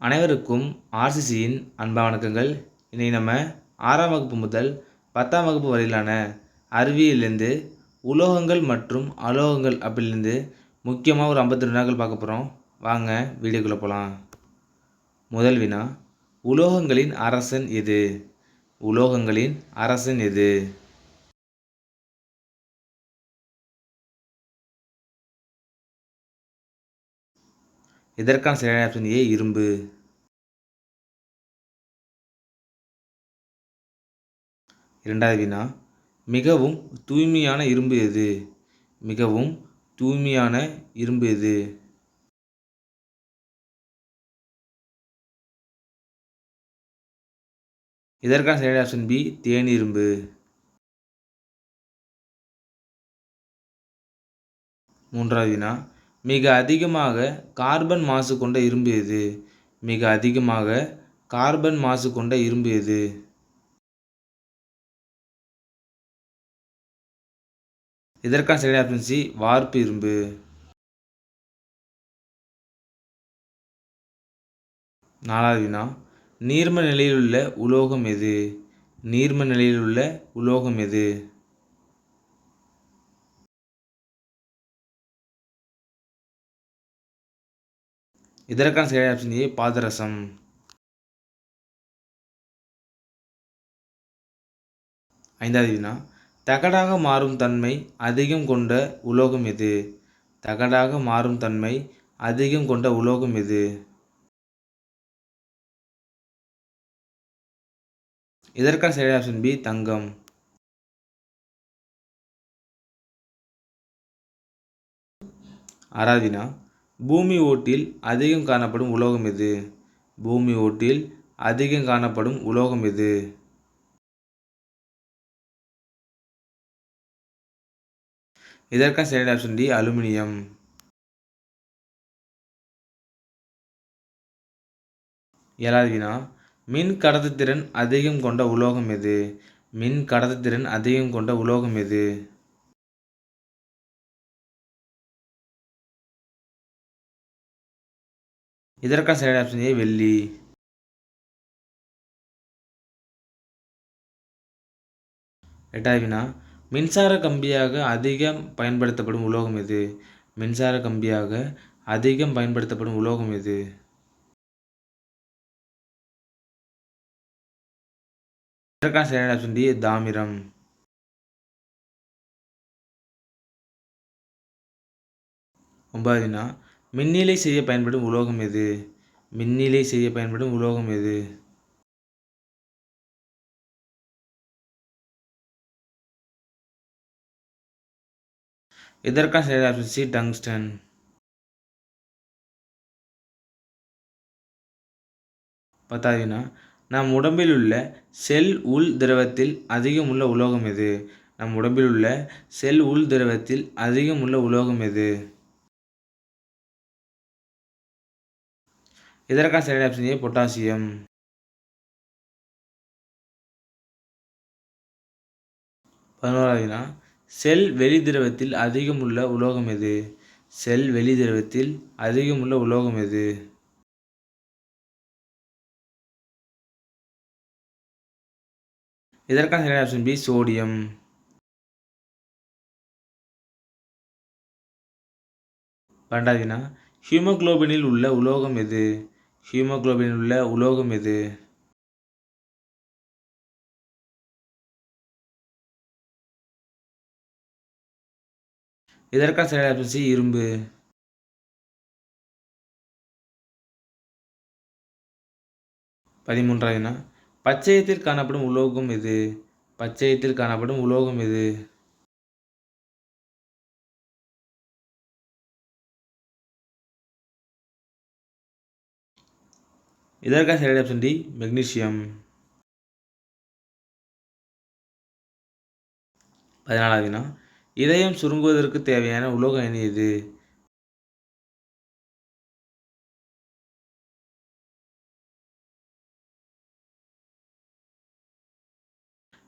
அனைவருக்கும் ஆர்சிசியின் அன்பா வணக்கங்கள். இன்றைக்கி நம்ம ஆறாம் வகுப்பு முதல் பத்தாம் வகுப்பு வரையிலான அறிவியலேருந்து உலோகங்கள் மற்றும் அலோகங்கள் அப்படிலேருந்து முக்கியமாக ஒரு ஐம்பத்தி ரெண்டு வினாக்கள் பார்க்க போகிறோம் வாங்க வீடியோக்குள்ளே போகலாம் முதல் வினா உலோகங்களின் அரசன் எது? உலோகங்களின் அரசன் எது? இதற்கான சரியான ஆப்ஷன் ஏ இரும்பு. இரண்டாவது வினா மிகவும் தூய்மையான இரும்பு எது? மிகவும் தூய்மையான இரும்பு எது? இதற்கான சரியான ஆப்ஷன் பி தேன் இரும்பு. மூன்றாவது வினா மிக அதிகமாக கார்பன் மாசு கொண்ட இரும்பு எது? மிக அதிகமாக கார்பன் மாசு கொண்ட இரும்பு எது? இதற்கான சரியான ஆப்ஷன் சி வார்ப்பு இரும்பு. நாலாவது வினா. நீர்ம நிலையில் உள்ள உலோகம் எது? நீர்ம நிலையில் உள்ள உலோகம் எது? இதற்கான சரியான ஆப்ஷன் ஏ பாதரசம். ஐந்தாவது வினா தகடாக மாறும் தன்மை அதிகம் கொண்ட உலோகம் எது? தகடாக மாறும் தன்மை அதிகம் கொண்ட உலோகம் எது? இதற்கான சரியான ஆப்ஷன் பி தங்கம். ஆறாவது பூமி ஓட்டில் அதிகம் காணப்படும் உலோகம் எது? பூமி ஓட்டில் அதிகம் காணப்படும் உலோகம் எது? இதற்கான சரியான ஆப்ஷன் டி அலுமினியம். ஏழாவது வினா. மின் கடத்துத்திறன் அதிகம் கொண்ட உலோகம் எது? மின் கடத்துத்திறன் அதிகம் கொண்ட உலோகம் எது? இதற்கான சரியான ஆப்ஷன் ஏ வெள்ளி. எட்டாவது வினா மின்சார கம்பியாக அதிகம் பயன்படுத்தப்படும் உலோகம் எது? மின்சார கம்பியாக அதிகம் பயன்படுத்தப்படும் உலோகம் எது? இதற்கான சரியான ஆப்ஷன் டி தாமிரம். ஒன்பதுனா மின்னிலை செய்ய பயன்படும் உலோகம் எது? மின்னிலை செய்ய பயன்படும் உலோகம் எது? இதற்கான சரியான ஆப்ஷன் சி. டங்ஸ்டன். பத்தாவதுனா நம் உடம்பில் உள்ள செல் உள் திரவத்தில் அதிகம் உள்ள உலோகம் எது? நம் உடம்பில் உள்ள செல் உள் திரவத்தில் அதிகம் உள்ள உலோகம் எது? இதற்கான சரியான ஆப்ஷன் ஏ பொட்டாசியம் பதினோராவதுனா செல் வெளி திரவத்தில் அதிகம் உள்ள உலோகம் எது? செல் வெளி திரவத்தில் அதிகம் உள்ள உலோகம் எது? இதற்கான சரியான ஆப்ஷன் பி சோடியம் பன்னெண்டாவதுனா ஹீமோக்ளோபினில் உள்ள உலோகம் எது? ஹீமோக்ளோபினில் உள்ள உலோகம் எது? இதற்கான சரியான ஆப்ஷன் சி இரும்பு. பதிமூன்றாவதுனா பச்சையத்தில் காணப்படும் உலோகம் எது? பச்சையத்தில் காணப்படும் உலோகம் எது? இதற்கான சரியான ஆப்ஷன் டி மெக்னீசியம். பதினாலாவதுனா இதயம் சுருங்குவதற்கு தேவையான உலோகம் அணி இது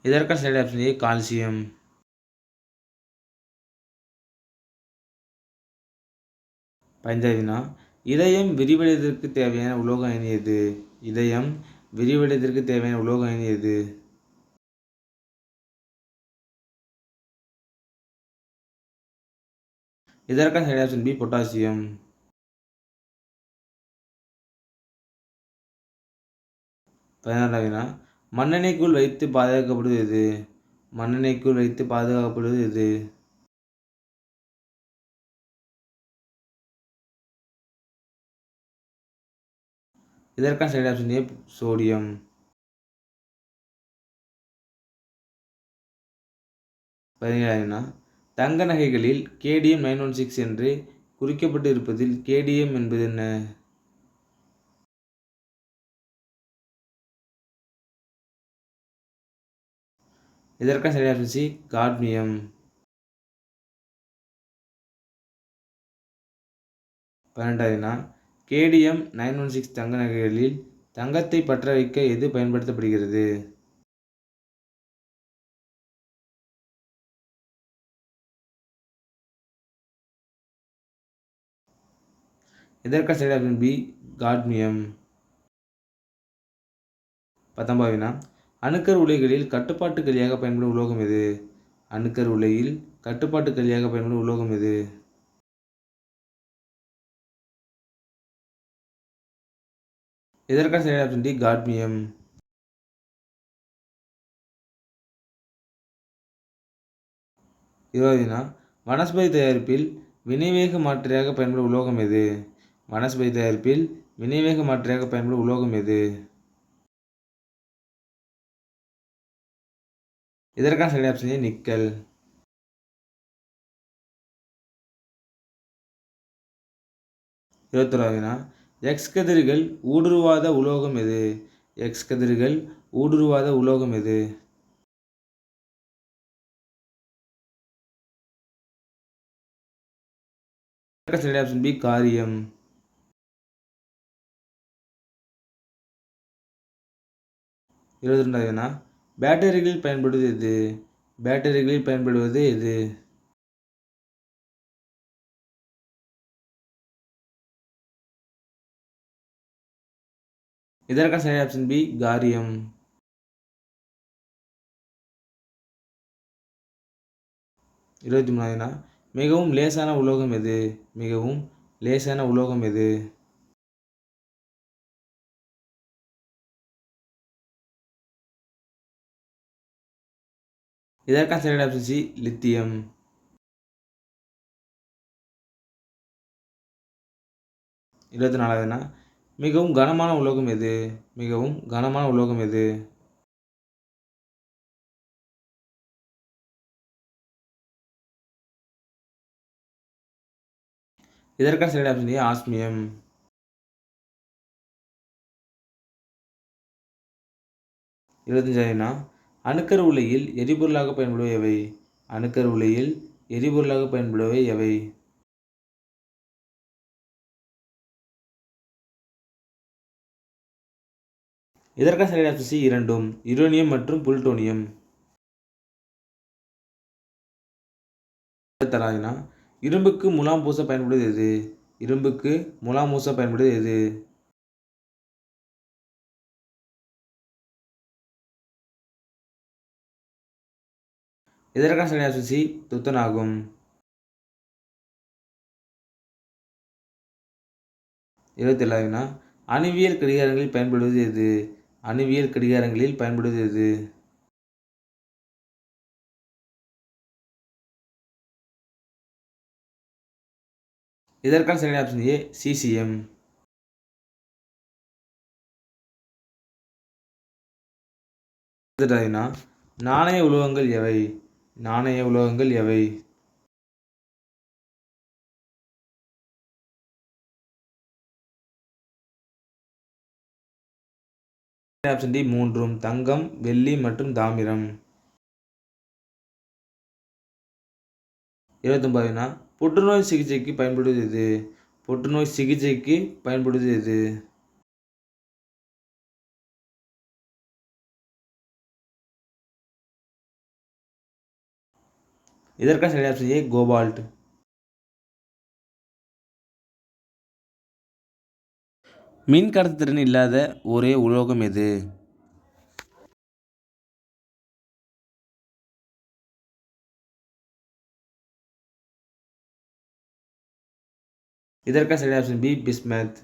இதற்கான சரியான ஆப்ஷன் ஏ கால்சியம். பஞ்சாதினா இதயம் விரிவடைவதற்கு தேவையான உலோக அயனி எது? இதயம் விரிவடைவதற்கு தேவையான உலோக அயனி எது? இதற்கான சரி ஆப்ஷன் பி பொட்டாசியம். பதினாறாம் வினா மண்ணெண்ணெய்க்குள் வைத்து பாதுகாக்கப்படுவது எது? மண்ணெண்ணெய்க்குள் வைத்து பாதுகாக்கப்படுவது எது? இதற்கான சரி ஆப்ஷன் ஏ சோடியம் பதினேழாம் தங்க நகைகளில் கேடிஎம் நைன் ஒன் சிக்ஸ் என்று குறிக்கப்பட்டு இருப்பதில் கேடிஎம் என்பது என்ன? இதற்கான சரி ஆப்ஷன் சி காட்மியம் பன்னெண்டாவதுனா கேடிஎம் நைன் ஒன் சிக்ஸ் தங்க நகைகளில் தங்கத்தை பற்ற வைக்க எது பயன்படுத்தப்படுகிறது? இதற்கான சரி ஆப்ஷன் பி காட்மியம்? பத்தொன்பதுனா அணுக்கர் உலைகளில் கட்டுப்பாட்டு கலியாக பயன்படும் உலோகம் எது? அணுக்கர் உலையில் கட்டுப்பாட்டு கலியாக பயன்படும் உலோகம் எது? இதற்கான சரியான ஆப்ஷன் டி காட்மியம். இருபதுனா வனஸ்பதி தயாரிப்பில் வினைவேக மாற்றியாக பயன்படும் உலோகம் எது? வனஸ்பதி தயாரிப்பில் வினைவேக மாற்றியாக பயன்படும் உலோகம் எது? இதற்கான சரியான ஆப்ஷன் நிக்கல். நிக்கல் இருபத்தொராவதுனா எக்ஸ் கதிர்கள் ஊடுருவாத உலோகம் எது? எக்ஸ் கதிர்கள் ஊடுருவாத உலோகம் எது? ஆப்ஷன் பி காரியம். இருபத்தி ரெண்டாவது பேட்டரிகளில் பயன்படுவது எது? பேட்டரிகளில் பயன்படுவது எது? இதற்கான சரியான ஆப்ஷன் பி காரியம். இருபத்தி மூணாவதுனா மிகவும் லேசான உலோகம் எது? மிகவும் லேசான உலோகம் எது? இதற்கான சரியான ஆப்ஷன் சி லித்தியம். இருபத்தி நாலாவதுனா மிகவும் கனமான உலோகம் எது? மிகவும் கனமான உலோகம் எது? இதற்கான சரி ஆப்ஷன் ஆஸ்மியம். இருபத்தஞ்சாயிரம்னா அணுக்கர் உலையில் எரிபொருளாக பயன்படுவை எவை? அணுக்கர் உலையில் எரிபொருளாக பயன்படுவை எவை? இதற்கான சரி ஆப்ஷன் சி இரண்டும் யுரேனியம் மற்றும் புல்டோனியம் தராதுனா இரும்புக்கு முலாம் பூச பயன்படுவது எது? இரும்புக்கு முலாம் பூச பயன்படுவது எது? இதற்கான சரி ஆப்ஷன் சி இருபத்தி ஏழாவதுனா அணுவியல் கடிகாரங்களில் பயன்படுவது எது? அணுவியல் கடிகாரங்களில் பயன்படுவது எது இதற்கான செகண்ட் ஆப்ஷன் ஏ சிசிஎம் நாணய உலோகங்கள் எவை? நாணய உலோகங்கள் எவை? ஆப்ஷன் டி மூன்றும் தங்கம் வெள்ளி மற்றும் தாமிரம். இருபத்தொன்பதுனா புற்றுநோய் சிகிச்சைக்கு பயன்படுவது எது? புற்றுநோய் சிகிச்சைக்கு பயன்படுவது எது? இதற்கான சரி ஆப்ஷன் ஏ கோபால்ட். மின் கடத்துத்திறன் இல்லாத ஒரே உலோகம் எது? இதற்கான சரியான ஆப்ஷன் பி பிஸ்மேத்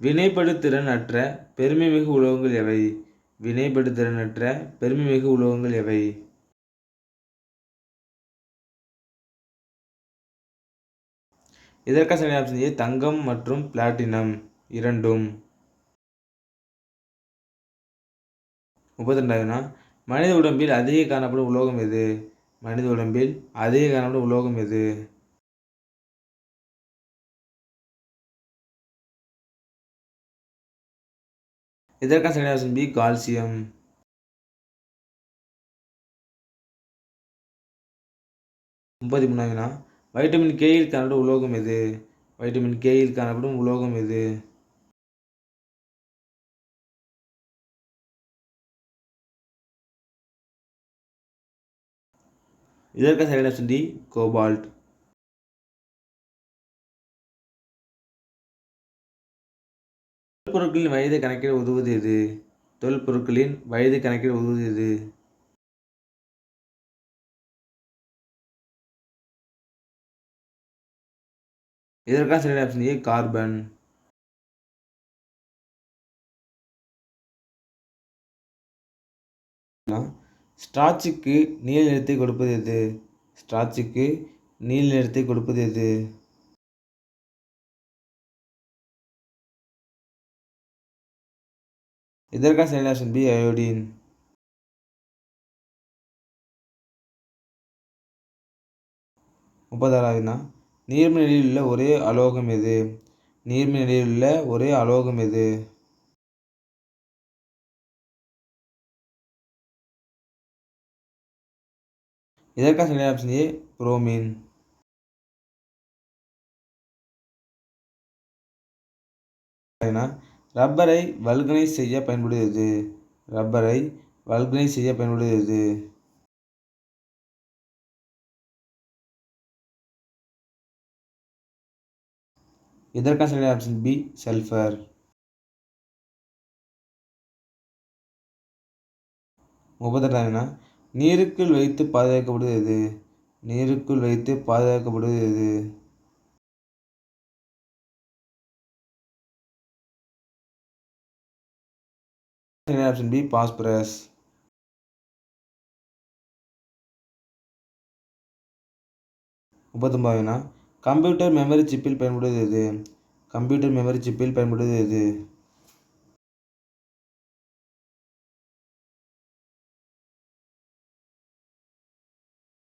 வினைப்படுத்திறன் அற்ற பெருமைமிகு உலோகங்கள் எவை? வினைப்படுத்திறனற்ற பெருமைமிகு உலோகங்கள் எவை? இதற்கான சரியான ஆப்ஷன் ஏ தங்கம் மற்றும் பிளாட்டினம் இரண்டும். முப்பத்தி ரெண்டாவதுனா மனித உடம்பில் அதிக காணப்படும் உலோகம் எது? மனித உடம்பில் அதிக காணப்படும் உலோகம் எது? இதற்கான சரியான ஆப்ஷன் பி கால்சியம். முப்பத்தி மூணாவதுனா வைட்டமின் கேயில் காணப்படும் உலோகம் எது? வைட்டமின் கேயில் காணப்படும் உலோகம் எது? இதற்கான சரியான ஆப்ஷன் டி கோபால்ட். தொல்பொருட்களின் வயதை கணக்கிட உதவுவது எது? தொல்பொருட்களின் வயது கணக்கிட உதவுவது எது? இதற்கான சரியான ஆப்ஷன் ஏ கார்பன் ஸ்ட்ராச்சுக்கு நீல நிறத்தை கொடுப்பது எது? ஸ்ட்ராச்சுக்கு நீல நிறத்தை கொடுப்பது எது? இதற்கான சரியான ஆப்ஷன் பி அயோடின் முப்பத்தாறாவதுனா நீர்மநிலையில் உள்ள ஒரே அலோகம் எது? நீர்மநிலையில் உள்ள ஒரே அலோகம் எது? இதற்கான சரியான ஆப்ஷன் ஏ புரோமின் ரப்பரை வல்கனைஸ் செய்ய பயன்படுகிறது. ரப்பரை வல்கனைஸ் செய்ய பயன்படுகிறது. இதற்கான சரியான ஆப்ஷன் பி சல்ஃபர் முப்பத்தெட்டாவதுனா நீருக்குள் வைத்து பாதுகாக்கப்படுவது எது? நீருக்குள் வைத்து பாதுகாக்கப்படுவது எது? Option B phosphorus. முப்பத்தொம்பதுனா computer memory சிப்பில் பயன்படுவது எது? கம்ப்யூட்டர் மெமரி சிப்பில் பயன்படுவது எது?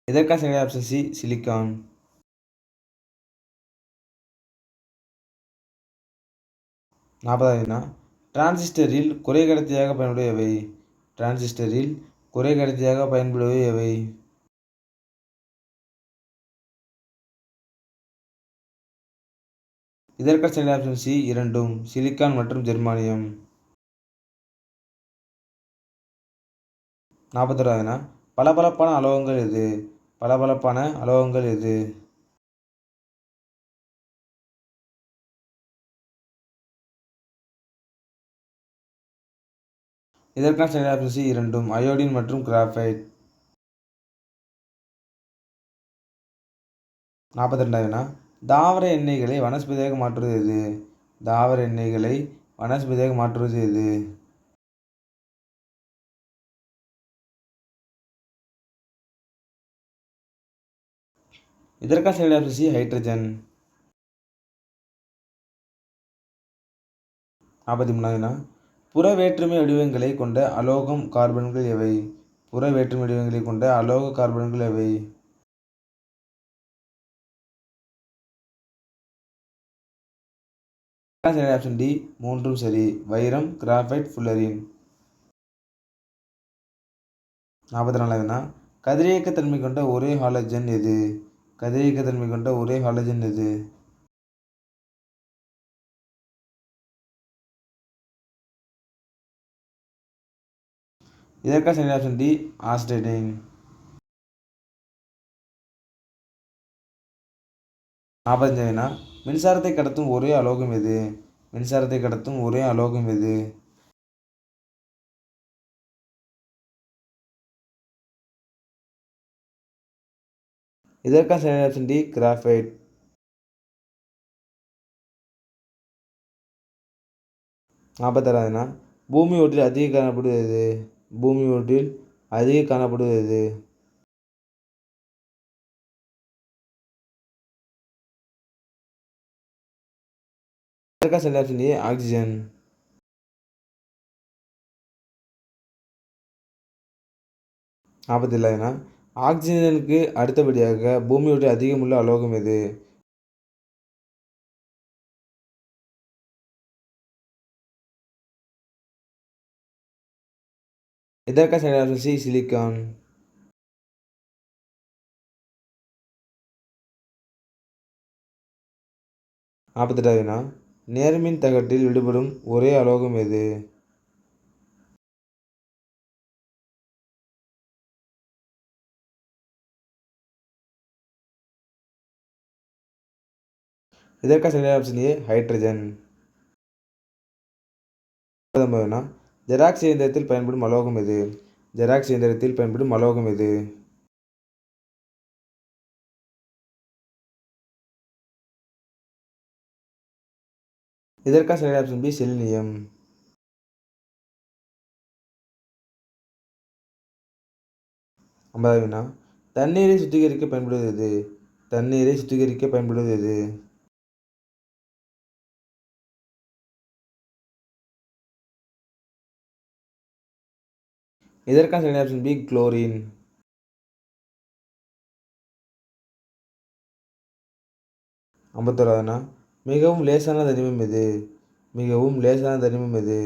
இதற்கான சரியான ஆப்ஷன் சி? சிலிக்கான். நாற்பதாவதுனா டிரான்சிஸ்டரில் குறைகடத்தியாக பயன்படுவது எவை? டிரான்சிஸ்டரில் குறைகடத்தியாக பயன்படுவது எவை? இதற்கான சரியான ஆப்ஷன் சி இரண்டும் சிலிக்கான் மற்றும் ஜெர்மானியம். நாற்பத்தொராவதுனா பளபளப்பான அலோகங்கள் எது? பளபளப்பான அலோகங்கள் எது? இதற்கான சரியான ஆப்ஷன் சி இரண்டும் அயோடின் மற்றும் கிராஃபைட் நாற்பத்தி ரெண்டாவதுனா தாவர எண்ணெய்களை வனஸ்பதியாக மாற்றுவது எது? தாவர எண்ணெய்களை வனஸ்பதியாக மாற்றுவது எது? இதற்கான சரியான ஆப்ஷன் சி ஹைட்ரஜன். நாற்பத்தி மூணாவதுனா? புற வேற்றுமை வடிவங்களை கொண்ட அலோகம் கார்பன்கள் எவை? புற வேற்றுமை வடிவங்களை கொண்ட அலோக கார்பன்கள் எவை? சரி ஆப்ஷன் டி மூன்றும் சரி. வைரம் கிராஃபைட் ஃபுல்லரின் நாற்பத்தி நாலாவதுனா கதிரியக்கத்தன்மை கொண்ட ஒரே ஹாலஜன் எது? கதிரியக்கத்தன்மை கொண்ட ஒரே ஹாலஜன் எது? இதற்காக சரி ஆப்ஷன் டி ஆஸ்டைடைன் நாற்பத்தஞ்சாவது வினா மின்சாரத்தை கடத்தும் ஒரே அலோகம் எது? மின்சாரத்தை கடத்தும் ஒரே அலோகம் எது? இதற்கான சரியான ஆப்ஷன் டி கிராஃபைட் நாற்பத்தாறாவதுனா பூமி ஓட்டில் அதிக காணப்படுவது பூமி ஓட்டில் அதிக காணப்படுவது இதற்கான சரியான ஆப்ஷன் ஆக்சிஜன் நாற்பத்தி ஏழாவதுனா ஆக்சிஜனுக்கு அடுத்தபடியாக பூமியோடு அதிகமுள்ள அலோகம் எது? இதற்கான சரியான சி சிலிக்கான் நாற்பத்தெட்டாவது வினா நேர்மின் தகட்டில் விடுபடும் ஒரே அலோகம் எது? இதற்காக சரியான ஆப்ஷன் ஏ ஹைட்ரஜன் ஜெராக்ஸ் இயந்திரத்தில் பயன்படும் அலோகம் எது? ஜெராக்ஸ் இயந்திரத்தில் பயன்படும் அலோகம் எது? இதற்கான சரியான ஆப்ஷன் பி செலினியம் ஐம்பதாவது வினா. தண்ணீரை சுத்திகரிக்க பயன்படுவது எது? தண்ணீரை சுத்திகரிக்க பயன்படுவது எது? இதற்கான சரியான ஆப்ஷன் பி குளோரின் ஐம்பத்தோராவதுனா மிகவும் லேசான தனிமம் எது? மிகவும் லேசான தனிமம் எது?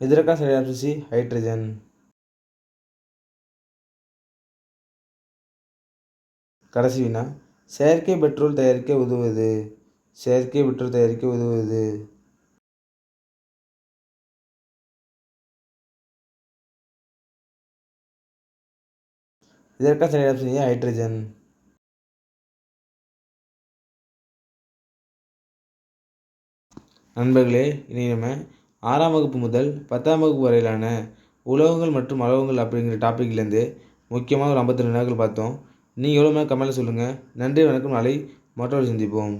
இதற்கான சரியான ஆப்ஷன் சி ஹைட்ரஜன். கடைசி வினா செயற்கை பெட்ரோல் தயாரிக்க உதவுவது. செயற்கை பெட்ரோல் தயாரிக்க உதவுவது. இதற்காக சரியான ஆப்ஷன் ஏ ஹைட்ரஜன் நண்பர்களே இனி நம்ம ஆறாம் வகுப்பு முதல் பத்தாம் வகுப்பு வரையிலான உலோகங்கள் மற்றும் அலோகங்கள் அப்படிங்கிற டாப்பிக்லேருந்து முக்கியமாக ஒரு ஐம்பத்தி ரெண்டு நாட்கள் பார்த்தோம். நீங்கள் எவ்வளோ நேரம் கமெண்ட்டில் சொல்லுங்கள் நன்றி வணக்கம். நாளை மற்றொரு சந்திப்போம்.